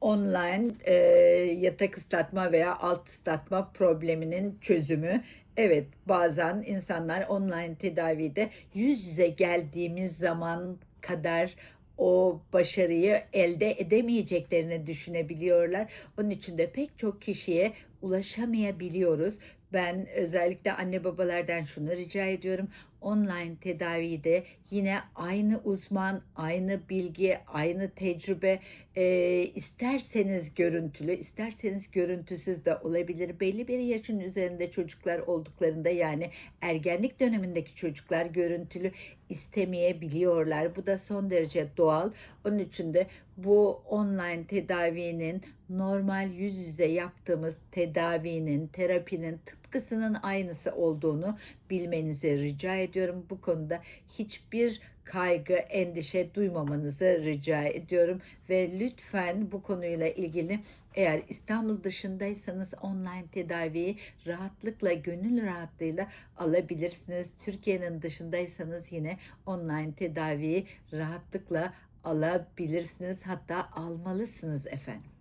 online e, yatak ıslatma veya alt ıslatma probleminin çözümü. Evet bazen insanlar online tedavide yüz yüze geldiğimiz zaman kadar o başarıyı elde edemeyeceklerini düşünebiliyorlar. Onun için de pek çok kişiye ulaşamayabiliyoruz. Ben özellikle anne babalardan şunu rica ediyorum. Online tedavide yine aynı uzman, aynı bilgi, aynı tecrübe e, isterseniz görüntülü, isterseniz görüntüsüz de olabilir. Belli bir yaşın üzerinde çocuklar olduklarında yani ergenlik dönemindeki çocuklar görüntülü istemeyebiliyorlar. Bu da son derece doğal. Onun için de bu online tedavinin normal yüz yüze yaptığımız tedavinin, terapinin tıpkısının aynısı olduğunu bilmenizi rica ediyorum. Bu konuda hiçbir kaygı, endişe duymamanızı rica ediyorum ve lütfen bu konuyla ilgili eğer İstanbul dışındaysanız online tedaviyi rahatlıkla, gönül rahatlığıyla alabilirsiniz. Türkiye'nin dışındaysanız yine online tedaviyi rahatlıkla alabilirsiniz. Hatta almalısınız efendim.